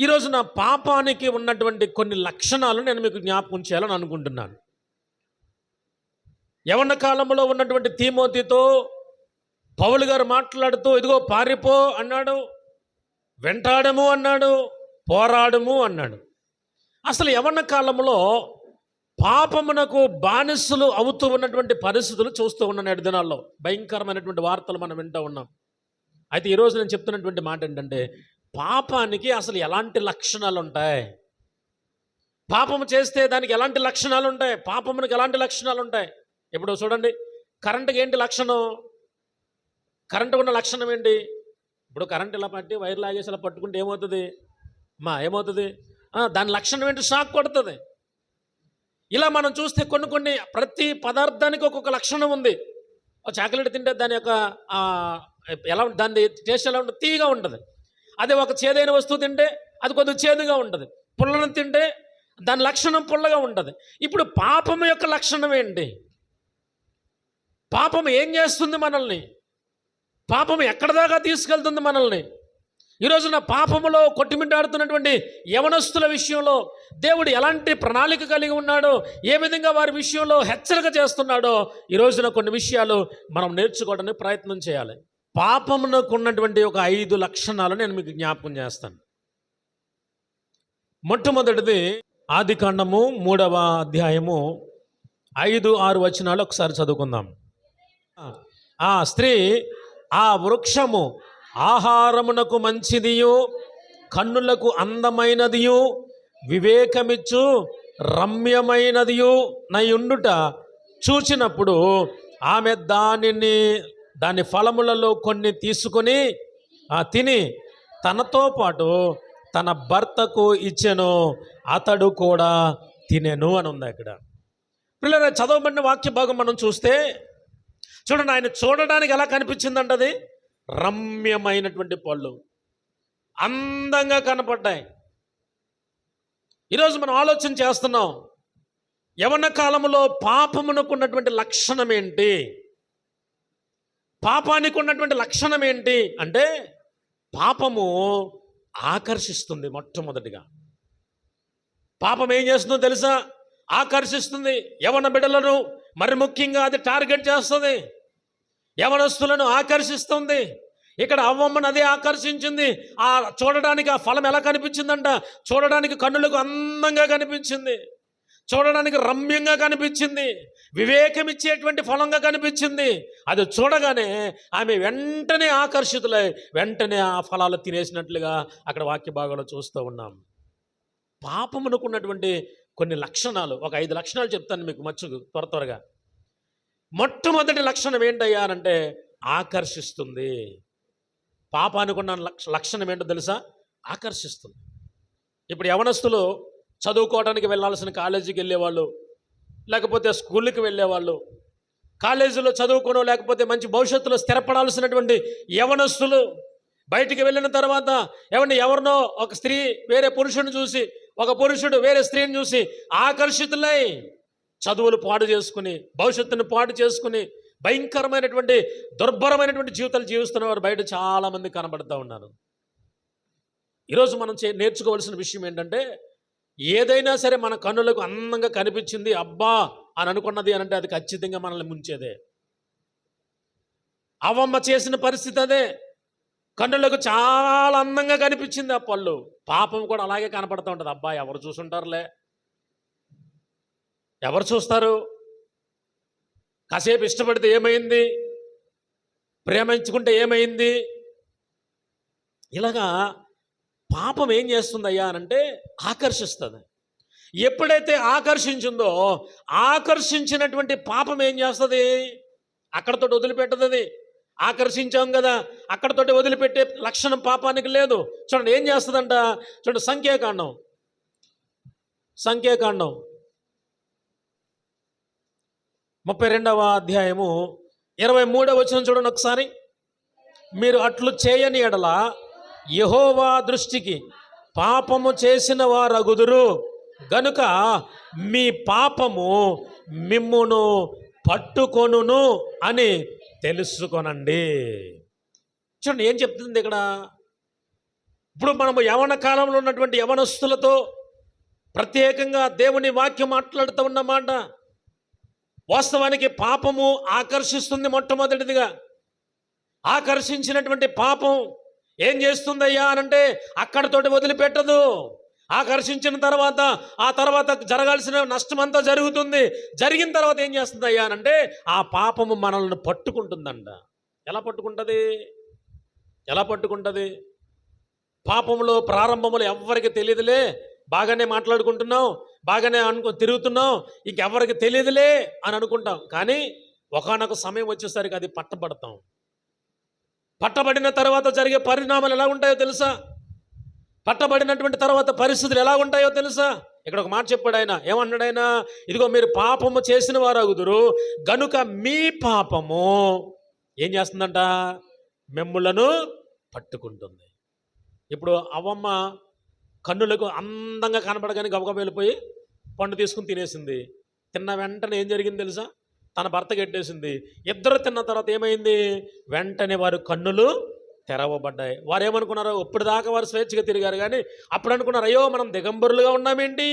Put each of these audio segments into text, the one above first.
ఈరోజు నా పాపానికి ఉన్నటువంటి కొన్ని లక్షణాలు నేను మీకు జ్ఞాపకం చేయాలని అనుకుంటున్నాను. యవన కాలంలో ఉన్నటువంటి తీమోతితో పౌలు గారు మాట్లాడుతూ ఇదిగో పారిపో అన్నాడు. వెంటాడము అన్నాడు. పోరాడము అన్నాడు. అసలు యవన కాలంలో పాపమునకు బానిసలు అవుతూ ఉన్నటువంటి పరిస్థితులు చూస్తూ ఉన్న నేటి దినాల్లో. భయంకరమైనటువంటి వార్తలు మనం వింటూ ఉన్నాం. అయితే ఈరోజు నేను చెప్తున్నటువంటి మాట ఏంటంటే పాపానికి అసలు ఎలాంటి లక్షణాలు ఉంటాయి పాపము చేస్తే దానికి ఎలాంటి లక్షణాలు ఉంటాయి పాపమునికి ఎలాంటి లక్షణాలు ఉంటాయి ఇప్పుడు చూడండి కరెంటుకి ఏంటి లక్షణం? కరెంటు ఉన్న లక్షణం ఏంటి? ఇప్పుడు కరెంట్ ఇలా పట్టి వైర్ లాగేసి ఇలా పట్టుకుంటే ఏమవుతుంది? మా ఏమవుతుంది? దాని లక్షణం ఏంటి? షాక్ కొడుతుంది. ఇలా మనం చూస్తే కొన్ని కొన్ని ప్రతి పదార్థానికి ఒక్కొక్క లక్షణం ఉంది. చాక్లెట్ తింటే దాని యొక్క ఎలా దాని టేస్ట్ ఎలా ఉంటుంది తీగా ఉంటుంది. అదే ఒక చేదైన వస్తువు తింటే అది కొద్దిగా చేదుగా ఉంటుంది. పుల్లను తింటే దాని లక్షణం పుల్లగా ఉంటుంది. ఇప్పుడు పాపం యొక్క లక్షణం ఏంటి? పాపం ఏం చేస్తుంది మనల్ని? పాపం ఎక్కడ దాకా తీసుకెళ్తుంది మనల్ని? ఈరోజున పాపములో కొట్టిమిట్టాడుతున్నటువంటి యవనస్తుల విషయంలో దేవుడు ఎలాంటి ప్రణాళిక కలిగి ఉన్నాడో ఏ విధంగా వారి విషయంలో హెచ్చరిక చేస్తున్నాడో ఈ రోజున కొన్ని విషయాలు మనం నేర్చుకోవడానికి ప్రయత్నం చేయాలి. పాపమునకు ఉన్నటువంటి ఒక ఐదు లక్షణాలు నేను మీకు జ్ఞాపకం చేస్తాను. మొట్టమొదటిది ఆది కాండము మూడవ అధ్యాయము ఐదు ఆరు వచనాలు ఒకసారి చదువుకుందాం. ఆ స్త్రీ ఆ వృక్షము ఆహారమునకు మంచిదియు కన్నులకు అందమైనదియు వివేకమిచ్చు రమ్యమైనదియు నయుండుట చూచినప్పుడు ఆమె దానిని దాని ఫలములలో కొన్ని తీసుకొని ఆ తిని తనతో పాటు తన భర్తకు ఇచ్చెను అతడు కూడా తినెను అని ఉంది అక్కడ. పిల్లల చదవబడిన వాక్య భాగం మనం చూస్తే చూడండి ఆయన చూడడానికి ఎలా కనిపించిందంటది? రమ్యమైనటువంటి పళ్ళు. అందంగా కనపడ్డాయి. ఈరోజు మనం ఆలోచన చేస్తున్నాం యవన కాలంలో పాపమునకున్నటువంటి లక్షణం ఏంటి? పాపానికి ఉన్నటువంటి లక్షణం ఏంటి అంటే పాపము ఆకర్షిస్తుంది మొట్టమొదటిగా. పాపం ఏం చేస్తుందో తెలుసా? ఆకర్షిస్తుంది. యవన బిడ్డలను మరి ముఖ్యంగా అది టార్గెట్ చేస్తుంది. యవనస్తులను ఆకర్షిస్తుంది. ఇక్కడ అవ్వమ్మను అదే ఆకర్షించింది. ఆ చూడడానికి ఆ ఫలం ఎలా కనిపించిందంట? చూడడానికి కన్నులకు అందంగా కనిపించింది. చూడడానికి రమ్యంగా కనిపించింది. వివేకం ఇచ్చేటువంటి ఫలంగా కనిపించింది. అది చూడగానే ఆమె వెంటనే ఆకర్షితులై వెంటనే ఆ ఫలాలు తినేసినట్లుగా అక్కడ వాక్య భాగంలో చూస్తూ ఉన్నాం. పాపమునకున్నటువంటి కొన్ని లక్షణాలు ఒక ఐదు లక్షణాలు చెప్తాను మీకు మచ్చు త్వర త్వరగా. మొట్టమొదటి లక్షణం ఏంటయ్యా అంటే ఆకర్షిస్తుంది. పాపానికి ఉన్న లక్ష లక్షణం ఏంటో తెలుసా? ఆకర్షిస్తుంది. ఇప్పుడు యవనస్తులు చదువుకోవడానికి వెళ్ళాల్సిన కాలేజీకి వెళ్ళేవాళ్ళు లేకపోతే స్కూల్కి వెళ్ళేవాళ్ళు. కాలేజీలో చదువుకోవడం లేకపోతే మంచి భవిష్యత్తులో స్థిరపడాల్సినటువంటి యవనస్తులు బయటికి వెళ్ళిన తర్వాత ఎవరిని ఎవరినో ఒక స్త్రీ వేరే పురుషుని చూసి ఒక పురుషుడు వేరే స్త్రీని చూసి ఆకర్షితులై చదువులు పాడు చేసుకుని భవిష్యత్తును పాడు చేసుకుని భయంకరమైనటువంటి దుర్భరమైనటువంటి జీవితాలు జీవిస్తున్న వారు బయట చాలామంది కనబడుతూ ఉన్నారు. ఈరోజు మనం చే నేర్చుకోవాల్సిన విషయం ఏంటంటే ఏదైనా సరే మన కన్నులకు అందంగా కనిపించింది అబ్బా! అని అనుకున్నది అని అంటే అది ఖచ్చితంగా మనల్ని ముంచేదే. అవమ్మ చేసిన పరిస్థితి అదే. కన్నులకు చాలా అందంగా కనిపించింది ఆ పళ్ళు. పాపం కూడా అలాగే కనపడుతూ ఉంటుంది. అబ్బా ఎవరు చూసుంటారులే. ఎవరు చూస్తారు? కాసేపు ఇష్టపడితే ఏమైంది? ప్రేమించుకుంటే ఏమైంది? ఇలాగా పాపం ఏం చేస్తుందయ్యా అంటే ఆకర్షిస్తుంది. ఎప్పుడైతే ఆకర్షించిందో ఆకర్షించినటువంటి పాపం ఏం చేస్తుంది? అక్కడతో వదిలిపెట్టదు ఆకర్షించాం కదా అక్కడతోటి వదిలిపెట్టే లక్షణం పాపానికి లేదు. చూడండి ఏం చేస్తుందంట? చూడండి సంఖ్యాకాండం. సంఖ్యాకాండం. ముప్పై రెండవ అధ్యాయము ఇరవై మూడవ వచ్చిన చూడండి ఒకసారి. మీరు అట్లు చేయని ఎడల యహోవా దృష్టికి పాపము చేసిన వారగుదురు. గనుక మీ పాపము మిమ్మును పట్టుకొనును అని తెలుసుకొనండి. చూడండి ఏం చెప్తుంది ఇక్కడ? ఇప్పుడు మనము యవన కాలంలో ఉన్నటువంటి యవనస్తులతో ప్రత్యేకంగా దేవుని వాక్యం మాట్లాడుతూ ఉన్నమాట వాస్తవానికి పాపము ఆకర్షిస్తుంది మొట్టమొదటిదిగా. ఆకర్షించినటువంటి పాపం ఏం చేస్తుందయ్యా అనంటే అక్కడతోటి వదిలిపెట్టదు. ఆకర్షించిన తర్వాత ఆ తర్వాత జరగాల్సిన నష్టం అంతా జరుగుతుంది. జరిగిన తర్వాత ఏం చేస్తుందయ్యా అనంటే ఆ పాపము మనల్ని పట్టుకుంటుందంట. ఎలా పట్టుకుంటుంది? ఎలా పట్టుకుంటుంది? పాపంలో ప్రారంభములు ఎవ్వరికి తెలియదులే. బాగానే మాట్లాడుకుంటున్నాం బాగానే అనుకో తిరుగుతున్నాం ఇంకెవ్వరికి తెలియదులే అని అనుకుంటాం. కానీ ఒకనొక సమయం వచ్చేసరికి అది పట్టబడతాం. పట్టబడిన తర్వాత జరిగే పరిణామాలు ఎలా ఉంటాయో తెలుసా? పట్టబడినటువంటి తర్వాత పరిస్థితులు ఎలా ఉంటాయో తెలుసా? ఇక్కడ ఒక మాట చెప్పాడు ఆయన. ఏమన్నాడు ఆయన? ఇదిగో మీరు పాపము చేసిన వారు అగుదురు గనుక మీ పాపము ఏం చేస్తుందంట? మిమ్ములను పట్టుకుంటుంది. ఇప్పుడు అవ్వమ్మ కన్నులకు అందంగా కనపడగానే గబగబ వెళ్ళిపోయి పండు తీసుకుని తినేసింది. తిన్న వెంటనే ఏం జరిగింది తెలుసా? తన భర్త గెట్టేసింది. ఇద్దరు తిన్న తర్వాత ఏమైంది? వెంటనే వారు కన్నులు తెరవబడ్డాయి. వారు ఏమనుకున్నారు ఇప్పుడు దాకా వారు స్వేచ్ఛగా తిరిగారు కానీ అప్పుడు అనుకున్నారు అయ్యో మనం దిగంబరులుగా ఉన్నామేంటి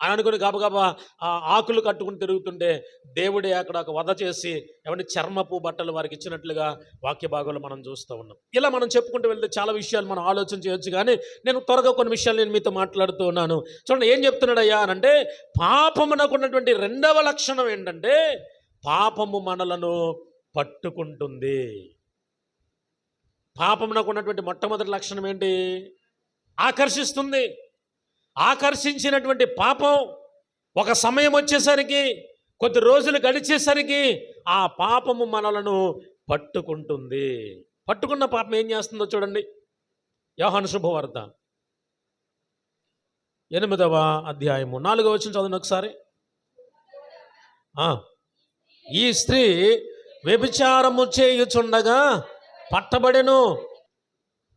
అని అనుకుని గబగబా ఆ ఆకులు కట్టుకుని తిరుగుతుంటే దేవుడే అక్కడ ఒక వధ చేసి ఏమంటే చర్మపు బట్టలు వారికి ఇచ్చినట్లుగా వాక్య భాగంలో మనం చూస్తూ ఉన్నాం. ఇలా మనం చెప్పుకుంటూ వెళ్తే చాలా విషయాలు మనం ఆలోచన చేయొచ్చు కానీ నేను త్వరగా కొన్ని విషయాలు నేను మీతో మాట్లాడుతూ ఉన్నాను. చూడండి ఏం చెప్తున్నాడయ్యా అని అంటే పాపమునకున్నటువంటి రెండవ లక్షణం ఏంటంటే పాపము మనలను పట్టుకుంటుంది. పాపమునకు ఉన్నటువంటి మొట్టమొదటి లక్షణం ఏంటి? ఆకర్షిస్తుంది. ఆకర్షించినటువంటి పాపం ఒక సమయం వచ్చేసరికి కొద్ది రోజులు గడిచేసరికి ఆ పాపము మనలను పట్టుకుంటుంది. పట్టుకున్న పాపం ఏం చేస్తుందో చూడండి. యోహాను శుభవార్త ఎనిమిదవ అధ్యాయము. నాలుగవ వచ్చిన చదవండి ఒకసారి. ఆ, ఈ స్త్రీ వ్యభిచారము చేయుచుండగా పట్టబడెను.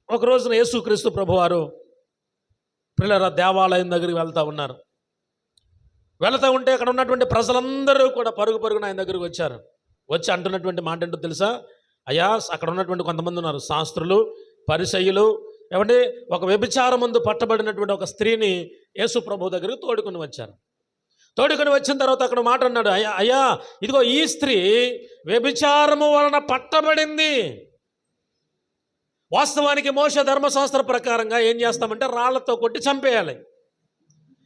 ఒక రోజున యేసుక్రీస్తు ప్రభువారు పిల్లల దేవాలయం దగ్గరికి వెళ్తూ ఉన్నారు. వెళ్తా ఉంటే అక్కడ ఉన్నటువంటి ప్రజలందరూ కూడా పరుగు పరుగున ఆయన దగ్గరికి వచ్చారు. వచ్చి అంటున్నటువంటి మాట ఏంటో తెలుసా? అయ్యా అక్కడ ఉన్నటువంటి కొంతమంది ఉన్నారు శాస్త్రులు పరిసయ్యులు. ఏమంటే ఒక వ్యభిచారం ముందు పట్టబడినటువంటి ఒక స్త్రీని యేసు ప్రభు దగ్గరికి తోడుకుని వచ్చారు. తోడుకొని వచ్చిన తర్వాత అక్కడ మాట అన్నాడు అయ్యా అయ్యా ఇదిగో ఈ స్త్రీ వ్యభిచారము వలన పట్టబడింది. వాస్తవానికి మోస ధర్మశాస్త్ర ప్రకారంగా ఏం చేస్తామంటే రాళ్ళతో కొట్టి చంపేయాలి.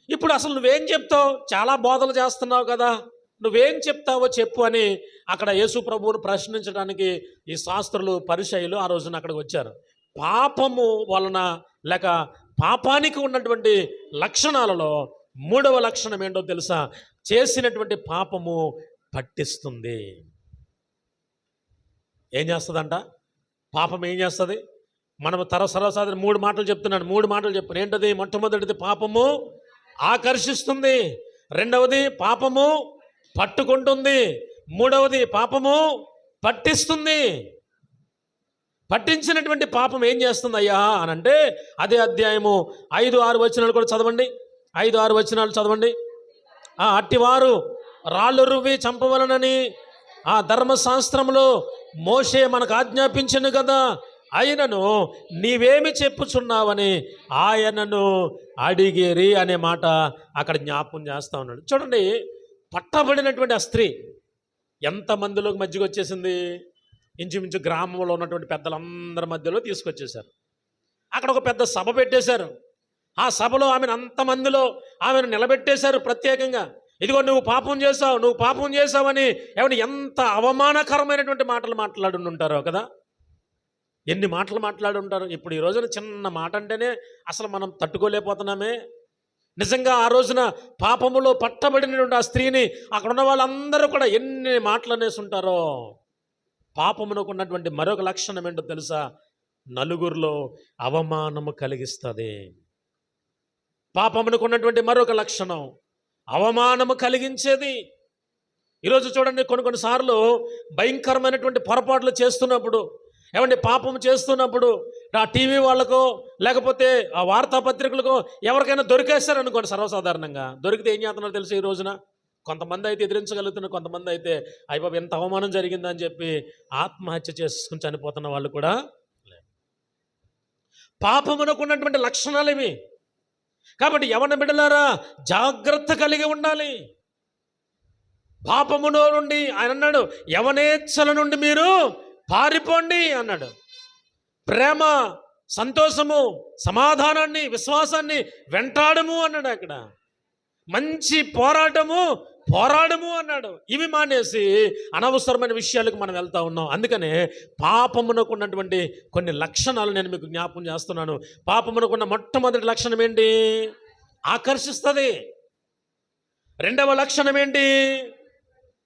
ఇప్పుడు అసలు నువ్వేం చెప్తావు? చాలా బోధలు చేస్తున్నావు కదా. నువ్వేం చెప్తావో చెప్పు అని అక్కడ యేసు ప్రభువును ప్రశ్నించడానికి ఈ శాస్త్రులు పరిచయులు ఆ రోజున అక్కడికి వచ్చారు. పాపము వలన లేక పాపానికి ఉన్నటువంటి లక్షణాలలో మూడవ లక్షణం ఏంటో తెలుసా? చేసినటువంటి పాపము పట్టిస్తుంది. ఏం చేస్తుందంట? పాపం ఏం చేస్తుంది? మనం తరసరసారి మూడు మాటలు చెప్తున్నాను మూడు మాటలు చెప్పాను ఏంటది మొట్టమొదటిది పాపము ఆకర్షిస్తుంది. రెండవది పాపము పట్టుకుంటుంది. మూడవది పాపము పట్టిస్తుంది. పట్టించినటువంటి పాపం ఏం చేస్తుంది అయ్యా అని అంటే అదే అధ్యాయము ఐదు ఆరు వచనాలు కూడా చదవండి. ఐదు ఆరు వచనాలు చదవండి. ఆ అట్టివారు రాళ్ళు రువ్వి చంపవలనని ఆ ధర్మశాస్త్రంలో మోషే మనకు ఆజ్ఞాపించను కదా. ఆయనను నీవేమి చెప్పుచున్నావని ఆయనను అడిగేరి అనే మాట అక్కడ జ్ఞాపకం చేస్తా ఉన్నాడు. చూడండి పట్టబడినటువంటి ఆ స్త్రీ ఎంతమందిలోకి మధ్యకి వచ్చేసింది? ఇంచుమించు గ్రామంలో ఉన్నటువంటి పెద్దలందరి మధ్యలో తీసుకొచ్చేశారు. అక్కడ ఒక పెద్ద సభ పెట్టేశారు. ఆ సభలో ఆమెను అంతమందిలో ఆమెను నిలబెట్టేశారు ప్రత్యేకంగా. ఇదిగో నువ్వు పాపం చేసావు నువ్వు పాపం చేసావని ఎవరిని ఎంత అవమానకరమైనటువంటి మాటలు మాట్లాడి ఉంటారో కదా. ఎన్ని మాటలు మాట్లాడి ఉంటారు ఇప్పుడు ఈ రోజున చిన్న మాట అంటేనే అసలు మనం తట్టుకోలేకపోతున్నామే. నిజంగా ఆ రోజున పాపములో పట్టబడినటువంటి ఆ స్త్రీని అక్కడ ఉన్న వాళ్ళందరూ కూడా ఎన్ని మాటలు అనేసి ఉంటారో పాపమునకు ఉన్నటువంటి మరొక లక్షణం ఏంటో తెలుసా? నలుగురిలో అవమానము కలిగిస్తుంది. పాపమునకు ఉన్నటువంటి మరొక లక్షణం. అవమానము కలిగించేది. ఈరోజు చూడండి కొన్ని కొన్నిసార్లు భయంకరమైనటువంటి పొరపాట్లు చేస్తున్నప్పుడు ఏమంటే పాపం చేస్తున్నప్పుడు ఆ టీవీ వాళ్ళకో లేకపోతే ఆ వార్తాపత్రికలకో ఎవరికైనా దొరికేస్తారు అనుకోండి సర్వసాధారణంగా. దొరికితే ఏం చేస్తున్నారు తెలుసు ఈ రోజున? కొంతమంది అయితే ఎదిరించగలుగుతున్నారు కొంతమంది అయితే అయ్యబాబు ఎంత అవమానం జరిగిందని చెప్పి ఆత్మహత్య చేసుకుని చనిపోతున్న వాళ్ళు కూడా పాపమునకు ఉన్నటువంటి లక్షణాలు ఇవి కాబట్టి యవన బిడలారా జాగ్రత్త కలిగి ఉండాలి. పాపములో నుండి ఆయన అన్నాడు యవనేచ్ఛల నుండి మీరు పారిపోండి అన్నాడు. ప్రేమ సంతోషము సమాధానాన్ని విశ్వాసాన్ని వెంటాడము అన్నాడు అక్కడ. మంచి పోరాటము పోరాడము అన్నాడు. ఇవి మానేసి అనవసరమైన విషయాలకు మనం వెళ్తా ఉన్నాం. అందుకనే పాపమునకు ఉన్నటువంటి కొన్ని లక్షణాలు నేను మీకు జ్ఞాపకం చేస్తున్నాను. పాపమునకున్న మొట్టమొదటి లక్షణం ఏంటి? ఆకర్షిస్తుంది. రెండవ లక్షణం ఏంటి?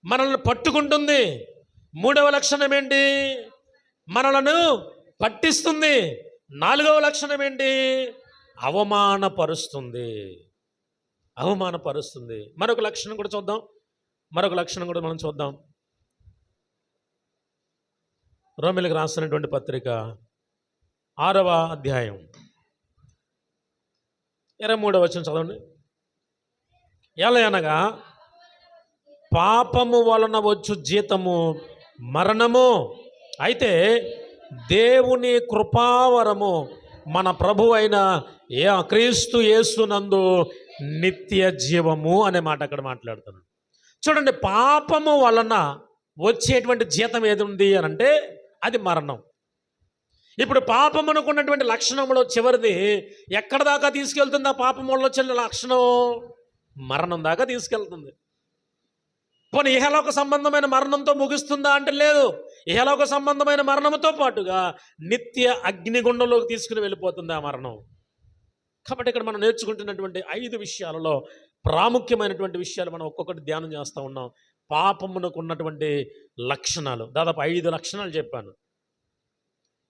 మనల్ని పట్టుకుంటుంది. మూడవ లక్షణం ఏంటి? మనలను పట్టిస్తుంది. నాలుగవ లక్షణం ఏంటి? అవమానపరుస్తుంది. అవమానపరుస్తుంది. మరొక లక్షణం కూడా చూద్దాం. మరొక లక్షణం కూడా మనం చూద్దాం. రోమిలకు రాసినటువంటి పత్రిక ఆరవ అధ్యాయం. ఇరవై మూడవ వచ్చిన చదవండి. ఎలా అనగా పాపము వలన వచ్చు జీతము మరణము అయితే దేవుని కృపావరము మన ప్రభు అయిన ఏ క్రీస్తు యేసునందు నిత్య జీవము అనే మాట అక్కడ మాట్లాడుతున్నాడు. చూడండి పాపము వలన వచ్చేటువంటి జీతం ఏది ఉంది అని అంటే అది మరణం. ఇప్పుడు పాపమునకున్నటువంటి లక్షణంలో చివరిది ఎక్కడ దాకా తీసుకెళ్తుంది ఆ పాపం వల్ల వచ్చిన లక్షణం? మరణం దాకా తీసుకెళ్తుంది. పోనీ ఇహలోక సంబంధమైన మరణంతో ముగుస్తుందా అంటే లేదు. ఇహలోక సంబంధమైన మరణంతో పాటుగా నిత్య అగ్నిగుండంలోకి తీసుకుని వెళ్ళిపోతుంది ఆ మరణం. కాబట్టి ఇక్కడ మనం నేర్చుకుంటున్నటువంటి ఐదు విషయాలలో ప్రాముఖ్యమైనటువంటి విషయాలు మనం ఒక్కొక్కటి ధ్యానం చేస్తూ ఉన్నాం. పాపమునకు ఉన్నటువంటి లక్షణాలు. దాదాపు ఐదు లక్షణాలు చెప్పాను.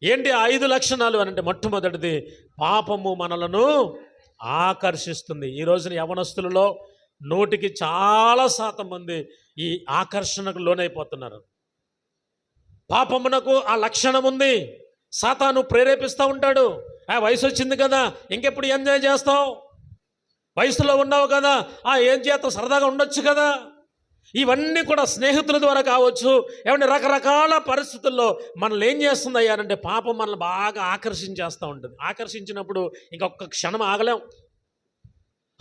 ఏంటి ఐదు లక్షణాలు అని అంటే మొట్టమొదటిది పాపము మనలను ఆకర్షిస్తుంది. ఈ రోజున యవనస్తులలో నూటికి చాలా శాతం మంది ఈ ఆకర్షణకు లోనైపోతున్నారు. పాపమునకు ఆ లక్షణం ఉంది. సాతాను ప్రేరేపిస్తూ ఉంటాడు. ఆ వయసు వచ్చింది కదా ఇంకెప్పుడు ఎంజాయ్ చేస్తావు? వయసులో ఉన్నావు కదా ఆ ఏం చేస్తావు సరదాగా ఉండొచ్చు కదా? ఇవన్నీ కూడా స్నేహితుల ద్వారా కావచ్చు. ఏమంటే రకరకాల పరిస్థితుల్లో మనల్ని ఏం చేస్తుంది అయ్యారంటే పాపం మనల్ని బాగా ఆకర్షించేస్తూ ఉంటుంది. ఆకర్షించినప్పుడు ఇంకొక క్షణం ఆగలేం.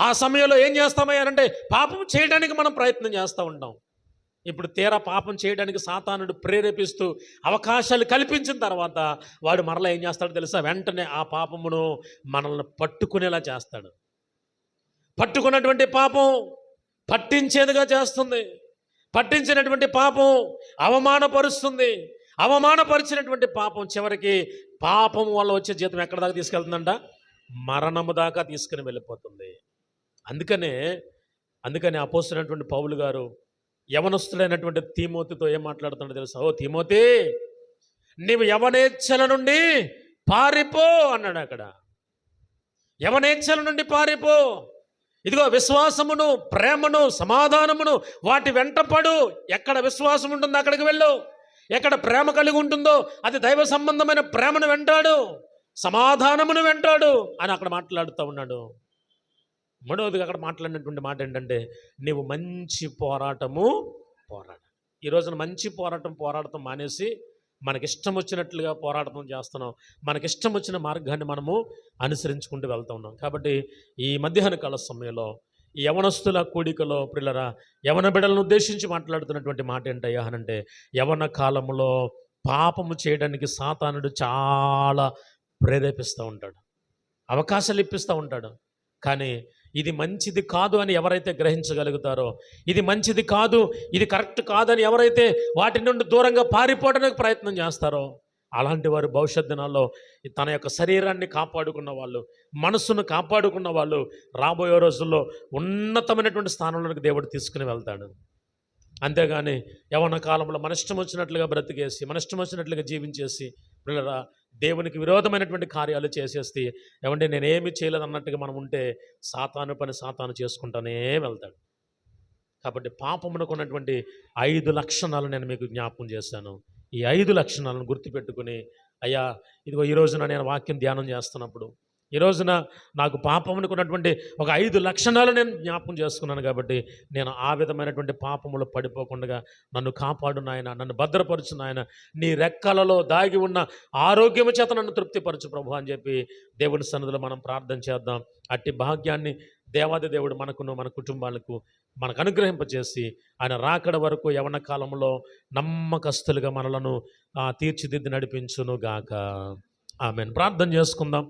ఆ సమయంలో ఏం చేస్తామయ్యారంటే పాపం చేయడానికి మనం ప్రయత్నం చేస్తూ ఉంటాం. ఇప్పుడు తీరా పాపం చేయడానికి సాతానుడు ప్రేరేపిస్తూ అవకాశాలు కల్పించిన తర్వాత వాడు మరలా ఏం చేస్తాడో తెలుసా? వెంటనే ఆ పాపమును మనల్ని పట్టుకునేలా చేస్తాడు. పట్టుకున్నటువంటి పాపం పట్టించేదిగా చేస్తుంది. పట్టించినటువంటి పాపం అవమానపరుస్తుంది. అవమానపరిచినటువంటి పాపం చివరికి పాపం వల్ల వచ్చే జీతం ఎక్కడ దాకా తీసుకెళ్తుందంట? మరణము దాకా తీసుకుని వెళ్ళిపోతుంది. అందుకనే అందుకని అపోస్తున్నటువంటి పౌలు గారు యవనస్తుడైనటువంటి తీమోతితో ఏం మాట్లాడుతుండో తెలుసా? ఓ తీమోతి నీవు యవనేచ్ఛల నుండి పారిపో అన్నాడు అక్కడ. యవనేచ్ఛల నుండి పారిపో. ఇదిగో విశ్వాసమును ప్రేమను సమాధానమును వాటి వెంటపడు ఎక్కడ విశ్వాసం ఉంటుందో అక్కడికి వెళ్ళు. ఎక్కడ ప్రేమ కలిగి ఉంటుందో అది దైవ సంబంధమైన ప్రేమను వెంటాడు. సమాధానమును వెంటాడు అని అక్కడ మాట్లాడుతూ ఉన్నాడు. మూడవదిగా అక్కడ మాట్లాడినటువంటి మాట ఏంటంటే నీవు మంచి పోరాటము పోరాడ. ఈ రోజున మంచి పోరాటం పోరాడటం మానేసి మనకిష్టం వచ్చినట్లుగా పోరాటం చేస్తున్నాం. మనకిష్టం వచ్చిన మార్గాన్ని మనము అనుసరించుకుంటూ వెళ్తూ ఉన్నాం. కాబట్టి ఈ మధ్యాహ్న కాల సమయంలో యవనస్తుల కూడికలో పిల్లరా యవన బిడలను ఉద్దేశించి మాట్లాడుతున్నటువంటి మాట ఏంటయ్యా అనంటే యవన కాలంలో పాపము చేయడానికి సాతానుడు చాలా ప్రేరేపిస్తూ ఉంటాడు. అవకాశాలు ఇప్పిస్తూ ఉంటాడు. కానీ ఇది మంచిది కాదు అని ఎవరైతే గ్రహించగలుగుతారో ఇది మంచిది కాదు ఇది కరెక్ట్ కాదని ఎవరైతే వాటి నుండి దూరంగా పారిపోవడానికి ప్రయత్నం చేస్తారో అలాంటి వారు భవిష్యత్ దినాల్లో తన యొక్క శరీరాన్ని కాపాడుకున్న వాళ్ళు మనస్సును కాపాడుకున్న వాళ్ళు రాబోయే రోజుల్లో ఉన్నతమైనటువంటి స్థానంలోకి దేవుడు తీసుకుని వెళ్తాడు. అంతేగాని యవన కాలంలో మన ఇష్టం వచ్చినట్లుగా బ్రతికేసి మన ఇష్టం వచ్చినట్లుగా జీవించేసి పిల్లరా దేవునికి విరోధమైనటువంటి కార్యాలు చేసేస్తే ఏమంటే నేనేమి చేయలేదు అన్నట్టుగా మనం ఉంటే సాతాను పని సాతాను చేసుకుంటానే వెళ్తాడు. కాబట్టి పాపమునకు ఉన్నటువంటి ఐదు లక్షణాలు నేను మీకు జ్ఞాపకం చేశాను. ఈ ఐదు లక్షణాలను గుర్తుపెట్టుకుని అయ్యా ఇదిగో ఈ రోజున నేను వాక్యం ధ్యానం చేస్తున్నప్పుడు ఈ రోజున నాకు పాపమునుకున్నటువంటి ఒక ఐదు లక్షణాలు నేను జ్ఞాపకం చేసుకున్నాను కాబట్టి నేను ఆ విధమైనటువంటి పాపములు పడిపోకుండా నన్ను కాపాడు నాయన నన్ను భద్రపరచు నాయన నీ రెక్కలలో దాగి ఉన్న ఆరోగ్యము చేత నన్ను తృప్తిపరచు ప్రభు అని చెప్పి దేవుని సన్నిధిలో మనం ప్రార్థన చేద్దాం. అట్టి భాగ్యాన్ని దేవాది దేవుడు మనకును మన కుటుంబాలకు మనకు అనుగ్రహింపజేసి ఆయన రాకడ వరకు యవన కాలంలో నమ్మకస్తులుగా మనలను తీర్చిదిద్ది నడిపించును గాక ఆమెను. ప్రార్థన చేసుకుందాం.